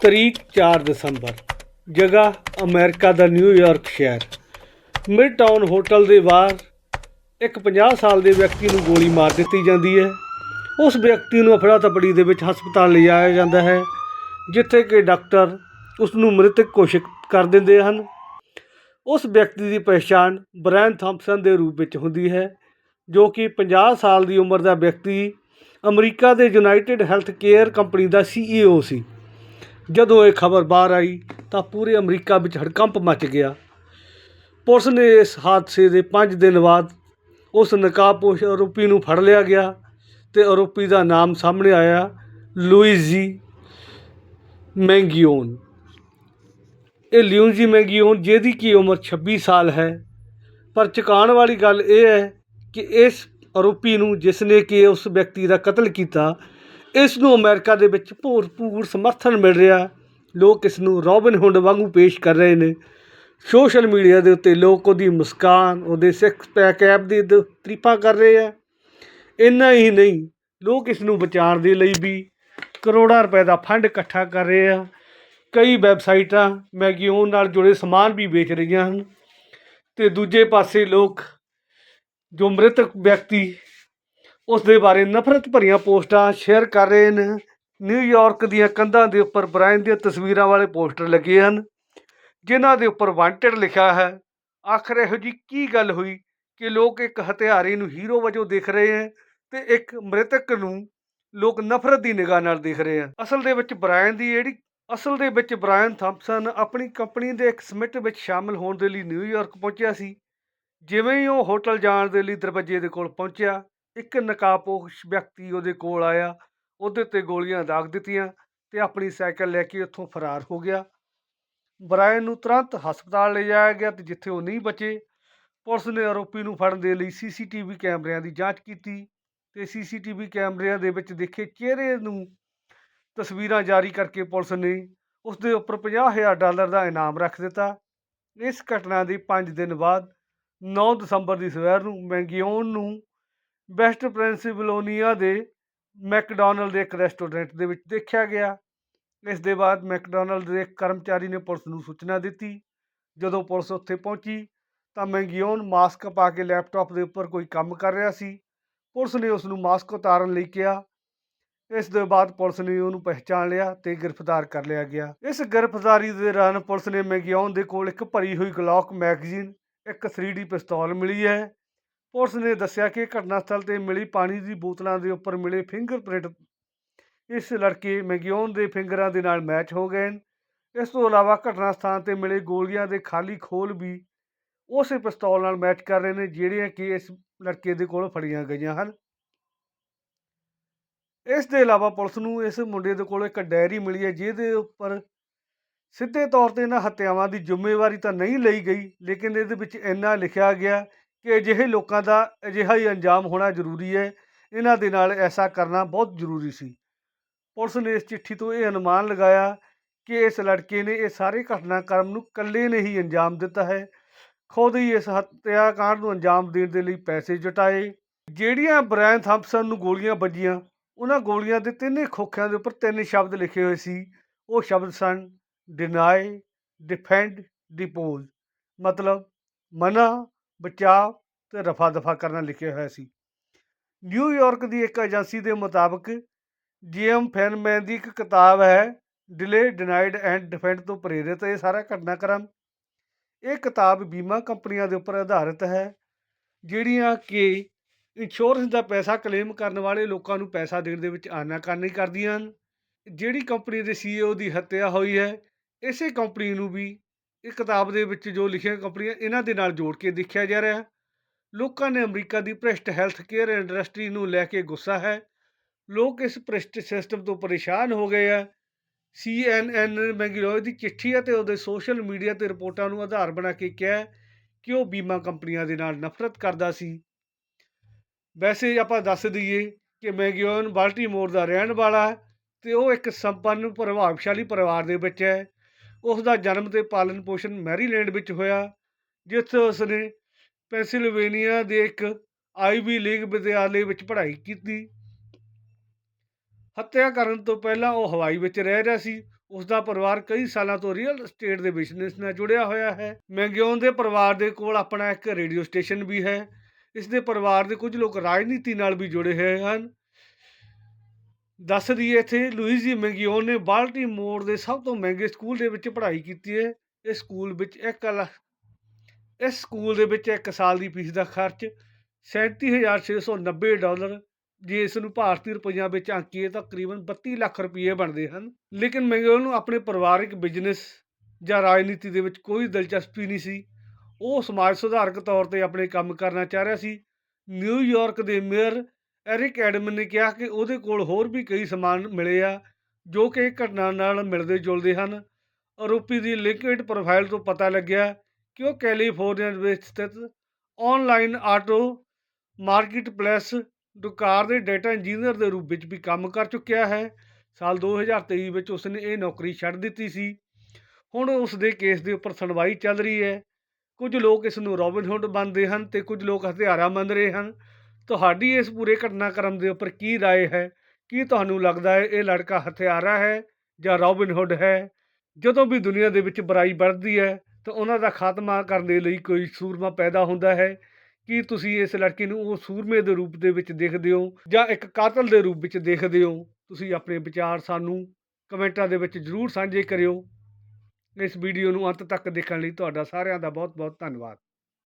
ਤਰੀਕ 4 ਦਸੰਬਰ, ਜਗ੍ਹਾ ਅਮਰੀਕਾ ਦਾ ਨਿਊਯਾਰਕ ਸ਼ਹਿਰ। ਮਿਡ ਟਾਊਨ ਹੋਟਲ ਦੇ ਬਾਹਰ ਇੱਕ 50 ਸਾਲ ਦੇ ਵਿਅਕਤੀ ਨੂੰ ਗੋਲੀ ਮਾਰ ਦਿੱਤੀ ਜਾਂਦੀ ਹੈ। ਉਸ ਵਿਅਕਤੀ ਨੂੰ ਅਫੜਾ ਤਪੜੀ ਦੇ ਵਿੱਚ ਹਸਪਤਾਲ ਲਿਜਾਇਆ ਜਾਂਦਾ ਹੈ, ਜਿੱਥੇ ਕਿ ਡਾਕਟਰ ਉਸ ਨੂੰ ਮ੍ਰਿਤਕ ਘੋਸ਼ਿਤ ਕਰ ਦਿੰਦੇ ਹਨ। ਉਸ ਵਿਅਕਤੀ ਦੀ ਪਛਾਣ ਬ੍ਰਾਇਨ ਥਾਮਸਨ ਦੇ ਰੂਪ ਵਿੱਚ ਹੁੰਦੀ ਹੈ, ਜੋ ਕਿ 50 ਸਾਲ ਦੀ ਉਮਰ ਦਾ ਵਿਅਕਤੀ ਅਮਰੀਕਾ ਦੇ ਯੂਨਾਈਟਿਡ ਹੈਲਥ ਕੇਅਰ ਕੰਪਨੀ ਦਾ ਸੀਈਓ ਸੀ। ਜਦੋਂ ਇਹ ਖਬਰ ਬਾਹਰ ਆਈ ਤਾਂ ਪੂਰੇ ਅਮਰੀਕਾ ਵਿੱਚ ਹੜਕੰਪ ਮਚ ਗਿਆ। ਪੁਲਿਸ ਨੇ ਇਸ ਹਾਦਸੇ ਦੇ 5 ਦਿਨ ਬਾਅਦ ਉਸ ਨਕਾਬਪੋਸ਼ ਆਰੋਪੀ ਨੂੰ ਫੜ ਲਿਆ ਗਿਆ ਤੇ ਆਰੋਪੀ ਦਾ ਨਾਮ ਸਾਹਮਣੇ ਆਇਆ, ਲੂਈਜੀ ਮੈਂਗੀਓਨ। ਇਹ ਲਿਊਜੀ ਮੈਂਗੀਓਨ, ਜਿਹਦੀ ਕੀ ਉਮਰ 26 ਸਾਲ ਹੈ, ਪਰ ਚਕਾਉਣ ਵਾਲੀ ਗੱਲ ਇਹ ਹੈ ਕਿ ਇਸ ਆਰੋਪੀ ਨੂੰ ਜਿਸ ਨੇ ਕਿ ਉਸ ਵਿਅਕਤੀ ਦਾ ਕਤਲ ਕੀਤਾ ਇਸ ਨੂੰ ਅਮਰੀਕਾ ਦੇ ਵਿੱਚ ਭਰਪੂਰ ਸਮਰਥਨ ਮਿਲ ਰਿਹਾ। ਲੋਕ ਇਸ ਨੂੰ ਰੋਬਿਨ ਹੁੱਡ ਵਾਂਗੂ ਪੇਸ਼ ਕਰ ਰਹੇ ਨੇ। ਸੋਸ਼ਲ ਮੀਡੀਆ ਦੇ ਉੱਤੇ ਲੋਕ ਉਹਦੀ ਮੁਸਕਾਨ, ਉਹਦੇ ਸਿਕਸ ਪੈਕ ਐਪ ਦੀ ਦ- ਤਾਰੀਫਾਂ ਕਰ ਰਹੇ ਆ। ਇੰਨਾ ਹੀ ਨਹੀਂ, ਲੋਕ ਇਸ ਨੂੰ ਬਚਾਉਣ ਦੇ ਲਈ ਵੀ ਕਰੋੜਾਂ ਰੁਪਏ ਦਾ ਫੰਡ ਇਕੱਠਾ ਕਰ ਰਹੇ ਆ। ਕਈ ਵੈਬਸਾਈਟਾਂ ਮੈਗੀਓਨ ਨਾਲ ਜੁੜੇ ਸਮਾਨ ਵੀ ਵੇਚ ਰਹੀਆਂ ਹਨ। ਤੇ ਦੂਜੇ ਪਾਸੇ ਲੋਕ ਜੋ ਮ੍ਰਿਤਕ ਵਿਅਕਤੀ ਉਸ ਦੇ ਬਾਰੇ ਨਫ਼ਰਤ ਭਰੀਆਂ ਪੋਸਟਾਂ ਸ਼ੇਅਰ ਕਰ ਰਹੇ ਨੇ ਨਿਊਯਾਰਕ ਦੀਆਂ ਕੰਧਾਂ ਦੇ ਉੱਪਰ ਬ੍ਰਾਇਨ ਦੀਆਂ ਤਸਵੀਰਾਂ ਵਾਲੇ ਪੋਸਟਰ ਲੱਗੇ ਹਨ, ਜਿਨ੍ਹਾਂ ਦੇ ਉੱਪਰ ਵਾਂਟਡ ਲਿਖਿਆ ਹੈ, ਆਖਰ ਇਹੋ ਜੀ ਕੀ ਗੱਲ ਹੋਈ ਕਿ ਲੋਕ ਇੱਕ ਹਥਿਆਰੇ ਨੂੰ ਹੀਰੋ ਵਜੋਂ ਦੇਖ ਰਹੇ ਹੈ ਤੇ ਇੱਕ ਮ੍ਰਿਤਕ ਨੂੰ ਲੋਕ ਨਫ਼ਰਤ ਦੀ ਨਿਗਾਹ ਨਾਲ ਦੇਖ ਰਹੇ ਹਨ। ਅਸਲ ਦੇ ਵਿੱਚ ਬ੍ਰਾਇਨ ਦੀ ਜਿਹੜੀ, ਅਸਲ ਦੇ ਵਿੱਚ ਬ੍ਰਾਇਨ ਥੰਪਸਨ ਆਪਣੀ ਕੰਪਨੀ ਦੇ ਇੱਕ ਸਮਿਟ ਵਿੱਚ ਸ਼ਾਮਲ ਹੋਣ ਦੇ ਲਈ ਨਿਊਯਾਰਕ ਪਹੁੰਚਿਆ ਸੀ, ਜਿਵੇਂ ਹੀ ਉਹ ਹੋਟਲ ਜਾਣ ਦੇ ਲਈ ਦਰਵਾਜ਼ੇ ਦੇ ਕੋਲ ਪਹੁੰਚਿਆ ਇੱਕ ਨਕਾਬਪੋਸ਼ ਵਿਅਕਤੀ ਉਹਦੇ ਕੋਲ ਆਇਆ, ਉਹਦੇ ਤੇ ਗੋਲੀਆਂ ਦਾਗ ਦਿੱਤੀਆਂ ਤੇ ਆਪਣੀ ਸਾਈਕਲ ਲੈ ਕੇ ਉੱਥੋਂ ਫਰਾਰ ਹੋ ਗਿਆ। ਬਰਾਇਨ ਨੂੰ ਤੁਰੰਤ ਹਸਪਤਾਲ ਲਿਜਾਇਆ ਗਿਆ ਤੇ ਜਿੱਥੇ ਉਹ ਨਹੀਂ ਬਚੇ, ਪੁਲਿਸ ਨੇ ਆਰੋਪੀ ਨੂੰ ਫੜਨ ਦੇ ਲਈ ਸੀਸੀਟੀਵੀ ਕੈਮਰਿਆਂ ਦੀ ਜਾਂਚ ਕੀਤੀ ਤੇ ਸੀਸੀਟੀਵੀ ਕੈਮਰਿਆਂ ਦੇ ਵਿੱਚ ਦੇਖੇ ਚਿਹਰੇ ਨੂੰ ਤਸਵੀਰਾਂ ਜਾਰੀ ਕਰਕੇ ਪੁਲਿਸ ਨੇ ਉਸ ਦੇ ਉੱਪਰ 50000 ਡਾਲਰ ਦਾ ਇਨਾਮ ਰੱਖ ਦਿੱਤਾ। ਇਸ ਘਟਨਾ ਦੇ 5 ਦਿਨ ਬਾਅਦ 9 ਦਸੰਬਰ ਦੀ ਸਵੇਰ ਨੂੰ ਮੈਂਗੀਓਨ ਨੂੰ ਵੈਸਟ ਪ੍ਰਿੰਸੀਪਲੋਨੀਆ ਦੇ ਮੈਕਡੋਨਲਡ ਦੇ ਇੱਕ ਰੈਸਟੋਰੈਂਟ ਦੇ ਵਿੱਚ ਦੇਖਿਆ ਗਿਆ। ਇਸ ਦੇ ਬਾਅਦ ਮੈਕਡੋਨਲਡ ਦੇ ਇੱਕ ਕਰਮਚਾਰੀ ਨੇ ਪੁਲਿਸ ਨੂੰ ਸੂਚਨਾ ਦਿੱਤੀ। ਜਦੋਂ ਪੁਲਿਸ ਉੱਥੇ ਪਹੁੰਚੀ, ਤਾਂ ਮੈਂਗੀਓਨ ਮਾਸਕ ਪਾ ਕੇ ਲੈਪਟਾਪ ਦੇ ਉੱਪਰ ਕੋਈ ਕੰਮ ਕਰ ਰਿਹਾ ਸੀ। ਪੁਲਿਸ ਨੇ ਉਸ ਨੂੰ ਮਾਸਕ ਉਤਾਰਨ ਲਈ ਕਿਹਾ। ਇਸ ਦੇ ਬਾਅਦ ਪੁਲਿਸ ਨੇ ਉਹਨੂੰ ਪਹਿਚਾਣ ਲਿਆ ਤੇ ਗ੍ਰਿਫਤਾਰ ਕਰ ਲਿਆ ਗਿਆ। ਇਸ ਗ੍ਰਿਫਤਾਰੀ ਦੇ ਦੌਰਾਨ ਪੁਲਿਸ ਨੇ ਮੈਗਿਓਨ ਦੇ ਕੋਲ ਇੱਕ ਭਰੀ ਹੋਈ ਗਲੌਕ ਮੈਗਜ਼ੀਨ, ਇੱਕ 3D ਪਿਸਤੌਲ ਮਿਲੀ ਹੈ। ਪੁਲਿਸ ਨੇ ਦੱਸਿਆ ਕਿ ਘਟਨਾ ਸਥਲ ਤੇ ਮਿਲੀ ਪਾਣੀ ਦੀ ਬੋਤਲਾਂ ਦੇ ਉੱਪਰ ਮਿਲੇ ਫਿੰਗਰਪ੍ਰਿੰਟ। ਇਸ ਲੜਕੇ ਮੈਗਿਓਨ ਦੇ ਫਿੰਗਰਾਂ ਦੇ ਨਾਲ ਮੈਚ ਹੋ ਗਏ। ਹਨ ਇਸ ਤੋਂ ਇਲਾਵਾ ਘਟਨਾ ਸਥਾਨ ਤੇ ਮਿਲੇ ਗੋਲੀਆਂ ਦੇ ਖਾਲੀ ਖੋਲ ਵੀ ਉਸੇ ਪਿਸਤੌਲ ਨਾਲ ਮੈਚ ਕਰ ਰਹੇ ਨੇ, ਜਿਹੜੀਆਂ ਕਿ ਇਸ ਲੜਕੇ ਦੇ ਕੋਲ ਫੜੀਆਂ ਗਈਆਂ ਹਨ। ਇਸ ਦੇ ਇਲਾਵਾ ਪੁਲਿਸ ਨੂੰ ਇਸ ਮੁੰਡੇ ਦੇ ਕੋਲ ਇੱਕ ਡਾਇਰੀ ਮਿਲੀ ਹੈ, ਜਿਹਦੇ ਉੱਪਰ ਸਿੱਧੇ ਤੌਰ ਤੇ ਇਹਨਾਂ ਹੱਤਿਆਵਾਂ ਦੀ ਜ਼ਿੰਮੇਵਾਰੀ ਤਾਂ ਨਹੀਂ ਲਈ ਗਈ, ਲੇਕਿਨ ਇਹਦੇ ਵਿੱਚ ਇੰਨਾ ਲਿਖਿਆ ਗਿਆ ਕਿ ਅਜਿਹੇ ਲੋਕਾਂ ਦਾ ਅਜਿਹਾ ਹੀ ਅੰਜਾਮ ਹੋਣਾ ਜ਼ਰੂਰੀ ਹੈ। ਇਹਨਾਂ ਦੇ ਨਾਲ ਐਸਾ ਕਰਨਾ ਬਹੁਤ ਜ਼ਰੂਰੀ ਸੀ। ਪੁਲਿਸ ਨੇ ਇਸ ਚਿੱਠੀ ਤੋਂ ਇਹ ਅਨੁਮਾਨ ਲਗਾਇਆ ਕਿ ਇਸ ਲੜਕੇ ਨੇ ਇਹ ਸਾਰੇ ਘਟਨਾਕ੍ਰਮ ਨੂੰ ਇਕੱਲੇ ਨੇ ਹੀ ਅੰਜਾਮ ਦਿੱਤਾ ਹੈ। ਖੁਦ ਹੀ ਇਸ ਹੱਤਿਆਕਾਂਡ ਨੂੰ ਅੰਜਾਮ ਦੇਣ ਦੇ ਲਈ ਪੈਸੇ ਜੁਟਾਏ। ਜਿਹੜੀਆਂ ਬ੍ਰਾਇਨ ਥੰਪਸਨ ਨੂੰ ਗੋਲੀਆਂ ਵੱਜੀਆਂ, ਉਹਨਾਂ ਗੋਲੀਆਂ ਦੇ ਤਿੰਨੇ ਖੋਖਿਆਂ ਦੇ ਉੱਪਰ ਤਿੰਨ ਸ਼ਬਦ ਲਿਖੇ ਹੋਏ ਸੀ। ਉਹ ਸ਼ਬਦ ਸਨ ਡਿਨਾਈ ਡਿਫੈਂਡ ਡਿਪੋਜ਼ ਮਤਲਬ ਮਨਾ ਬਚਾਅ ਤੇ ਰਫਾ ਦਫਾ ਕਰਨਾ ਲਿਖਿਆ ਹੋਇਆ ਸੀ। ਨਿਊਯਾਰਕ ਦੀ ਇੱਕ ਏਜੰਸੀ ਦੇ ਮੁਤਾਬਕ ਜੀਐਮ ਫੈਨਮੈਨ ਦੀ ਇੱਕ ਕਿਤਾਬ ਹੈ ਡਿਲੇ ਡਿਨਾਈਡ ਐਂਡ ਡਿਫੈਂਡ ਤੋਂ ਪ੍ਰੇਰਿਤ ਇਹ ਸਾਰਾ ਘਟਨਾਕ੍ਰਮ। ਇਹ ਕਿਤਾਬ ਬੀਮਾ ਕੰਪਨੀਆਂ ਦੇ ਉੱਪਰ ਆਧਾਰਿਤ ਹੈ, ਜਿਹੜੀਆਂ ਕਿ ਇੰਸ਼ੋਰੈਂਸ ਦਾ ਪੈਸਾ ਕਲੇਮ ਕਰਨ ਵਾਲੇ ਲੋਕਾਂ ਨੂੰ ਪੈਸਾ ਦੇਣ ਦੇ ਵਿੱਚ ਆਨਾਕਾਨੀ ਕਰਦੀਆਂ ਹਨ। ਜਿਹੜੀ ਕੰਪਨੀ ਦੇ ਸੀਈਓ ਦੀ ਹੱਤਿਆ ਹੋਈ ਹੈ, ਇਸੇ ਕੰਪਨੀ ਨੂੰ ਵੀ ਇਹ ਕਿਤਾਬ ਦੇ ਵਿੱਚ ਜੋ ਲਿਖੀਆਂ ਕੰਪਨੀਆਂ ਇਹਨਾਂ ਦੇ ਨਾਲ ਜੋੜ ਕੇ ਦੇਖਿਆ ਜਾ ਰਿਹਾ ਹੈ। ਲੋਕਾਂ ਨੇ ਅਮਰੀਕਾ ਦੀ ਭ੍ਰਿਸ਼ਟ ਹੈਲਥ ਕੇਅਰ ਇੰਡਸਟਰੀ ਨੂੰ ਲੈ ਕੇ ਗੁੱਸਾ ਹੈ। ਲੋਕ ਇਸ ਭ੍ਰਿਸ਼ਟ ਸਿਸਟਮ ਤੋਂ ਪਰੇਸ਼ਾਨ ਹੋ ਗਏ ਆ। CNN ਨੇ ਮੈਂਗਲੋਏ ਦੀ ਚਿੱਠੀ ਅਤੇ ਉਹਦੇ ਸੋਸ਼ਲ ਮੀਡੀਆ ਤੇ ਰਿਪੋਰਟਾਂ ਨੂੰ ਆਧਾਰ ਬਣਾ ਕੇ ਕਿਹਾ ਕਿ ਉਹ ਬੀਮਾ ਕੰਪਨੀਆਂ ਦੇ ਨਾਲ ਨਫ਼ਰਤ ਕਰਦਾ ਸੀ। ਵੈਸੇ ਆਪਾਂ ਦੱਸ ਦਈਏ ਕਿ ਮੈਗਿਓਨ ਬਾਲਟੀਮੋਰ ਦਾ ਰਹਿਣ ਵਾਲਾ ਹੈ ਤੇ ਉਹ ਇੱਕ ਸੰਪੰਨ, ਪ੍ਰਭਾਵਸ਼ਾਲੀ ਪਰਿਵਾਰ ਦੇ ਵਿੱਚ ਹੈ। ਉਸ ਦਾ ਜਨਮ ਤੇ ਪਾਲਣ ਪੋਸ਼ਣ ਮੈਰੀਲੈਂਡ ਵਿੱਚ ਹੋਇਆ, ਜਿੱਥੇ ਉਸਨੇ ਪੈਂਸਿਲਵੇਨੀਆ ਦੇ ਇੱਕ ਆਈਵੀ ਲੀਗ ਵਿਦਿਆਲੇ ਵਿੱਚ ਪੜ੍ਹਾਈ ਕੀਤੀ। ਹੱਤਿਆ ਕਰਨ ਤੋਂ ਪਹਿਲਾਂ ਉਹ ਹਵਾਈ ਵਿੱਚ ਰਹਿ ਰਿਹਾ ਸੀ। ਉਸ ਦਾ ਪਰਿਵਾਰ ਕਈ ਸਾਲਾਂ ਤੋਂ ਰੀਅਲ estate ਦੇ ਬਿਜ਼ਨਸ ਨਾਲ ਜੁੜਿਆ ਹੋਇਆ ਹੈ। ਮੈਂਗਿਓਨ ਦੇ ਪਰਿਵਾਰ ਦੇ ਕੋਲ ਆਪਣਾ ਇੱਕ ਰੇਡੀਓ ਸਟੇਸ਼ਨ ਵੀ ਹੈ। ਇਸ ਦੇ ਪਰਿਵਾਰ ਦੇ ਕੁਝ ਲੋਕ ਰਾਜਨੀਤੀ ਨਾਲ ਵੀ ਜੁੜੇ ਹੋਏ ਹਨ। ਦੱਸ ਦਈਏ ਇੱਥੇ ਲੂਈਜੀ ਮੈਂਗਿਓਨ ਨੇ ਬਾਲਟੀ ਮੋੜ ਦੇ ਸਭ ਤੋਂ ਮਹਿੰਗੇ ਸਕੂਲ ਦੇ ਵਿੱਚ ਪੜ੍ਹਾਈ ਕੀਤੀ ਹੈ। ਇਸ ਸਕੂਲ ਵਿੱਚ ਇੱਕ ਲੱਖ ਇਸ ਸਕੂਲ ਦੇ ਵਿੱਚ ਇੱਕ ਸਾਲ ਦੀ ਫੀਸ ਦਾ ਖਰਚ 37690 ਡਾਲਰ, ਜੇ ਇਸ ਨੂੰ ਭਾਰਤੀ ਰੁਪਈਆ ਵਿੱਚ ਆਂਕੀਏ ਤਾਂ ਤਕਰੀਬਨ 32 ਲੱਖ ਰੁਪਏ ਬਣਦੇ ਹਨ। ਲੇਕਿਨ ਮੈਂਗਿਓਨ ਨੂੰ ਆਪਣੇ ਪਰਿਵਾਰਕ ਬਿਜ਼ਨਸ ਜਾਂ ਰਾਜਨੀਤੀ ਦੇ ਵਿੱਚ ਕੋਈ ਦਿਲਚਸਪੀ ਨਹੀਂ ਸੀ। ਉਹ ਸਮਾਜ ਸੁਧਾਰਕ ਤੌਰ ਤੇ ਆਪਣੇ ਕੰਮ ਕਰਨਾ ਚਾਹ ਰਿਹਾ ਸੀ। ਨਿਊਯਾਰਕ ਦੇ ਮੇਅਰ ਐਰਿਕ ਐਡਮਨ ਨੇ ਕਿਹਾ ਕਿ ਉਹਦੇ ਕੋਲ ਹੋਰ ਵੀ ਕਈ ਸਮਾਨ ਮਿਲੇ ਆ, ਜੋ ਕਿ ਘਟਨਾ ਨਾਲ ਮਿਲਦੇ ਜੁਲਦੇ ਹਨ। ਆਰੋਪੀ ਦੀ ਲਿੰਕਡ ਪ੍ਰੋਫਾਈਲ ਤੋਂ ਪਤਾ ਲੱਗਿਆ ਕਿ ਉਹ ਕੈਲੀਫੋਰਨੀਆ ਵਿੱਚ ਸਥਿਤ ਆਨਲਾਈਨ ਆਟੋ ਮਾਰਕੀਟ ਪਲੇਸ ਦੁਕਾਰ ਦੇ ਡਾਟਾ ਇੰਜੀਨੀਅਰ ਦੇ ਰੂਪ ਵਿੱਚ ਵੀ ਕੰਮ ਕਰ ਚੁੱਕਿਆ ਹੈ। ਸਾਲ 2023 ਵਿੱਚ ਉਸਨੇ ਇਹ ਨੌਕਰੀ ਛੱਡ ਦਿੱਤੀ ਸੀ। ਹੁਣ ਉਸ ਦੇ ਕੇਸ ਦੇ ਉੱਪਰ ਸੁਣਵਾਈ ਚੱਲ ਰਹੀ ਹੈ। ਕੁਝ ਲੋਕ ਇਸ ਨੂੰ ਰੋਬਿਨ ਹੁੱਡ ਮੰਨਦੇ ਹਨ ਤੇ ਕੁਝ ਲੋਕ ਹਥਿਆਰਾ ਮੰਨ ਰਹੇ ਹਨ। ਤੁਹਾਡੀ ਇਸ ਪੂਰੇ ਘਟਨਾਕ੍ਰਮ ਦੇ ਉੱਪਰ ਕੀ رائے ਹੈ ਕੀ ਤੁਹਾਨੂੰ ਲੱਗਦਾ ਹੈ ਇਹ ਲੜਕਾ ਹਥਿਆਰਾ ਹੈ ਜਾਂ ਰੋਬਿਨ ਹੁੱਡ ਹੈ ਜਦੋਂ ਵੀ ਦੁਨੀਆ ਦੇ ਵਿੱਚ ਬੁਰਾਈ ਵੱਧਦੀ ਹੈ ਤਾਂ ਉਹਨਾਂ ਦਾ ਖਾਤਮਾ ਕਰਨ ਦੇ ਲਈ ਕੋਈ ਸੂਰਮਾ ਪੈਦਾ ਹੁੰਦਾ ਹੈ ਕੀ ਤੁਸੀਂ ਇਸ ਲੜਕੀ ਨੂੰ ਉਹ ਸੂਰਮੇ ਦੇ ਰੂਪ ਦੇ ਵਿੱਚ ਦੇਖਦੇ ਹੋ ਜਾਂ ਇੱਕ ਕਾਤਲ ਦੇ ਰੂਪ ਵਿੱਚ ਦੇਖਦੇ ਹੋ ਤੁਸੀਂ ਆਪਣੇ ਵਿਚਾਰ ਸਾਨੂੰ ਕਮੈਂਟਾਂ ਦੇ ਵਿੱਚ ਜ਼ਰੂਰ ਸਾਂਝੇ ਕਰਿਓ ਇਸ ਵੀਡੀਓ ਨੂੰ ਅੰਤ ਤੱਕ ਦੇਖਣ ਲਈ ਤੁਹਾਡਾ ਸਾਰਿਆਂ ਦਾ ਬਹੁਤ ਬਹੁਤ ਧੰਨਵਾਦ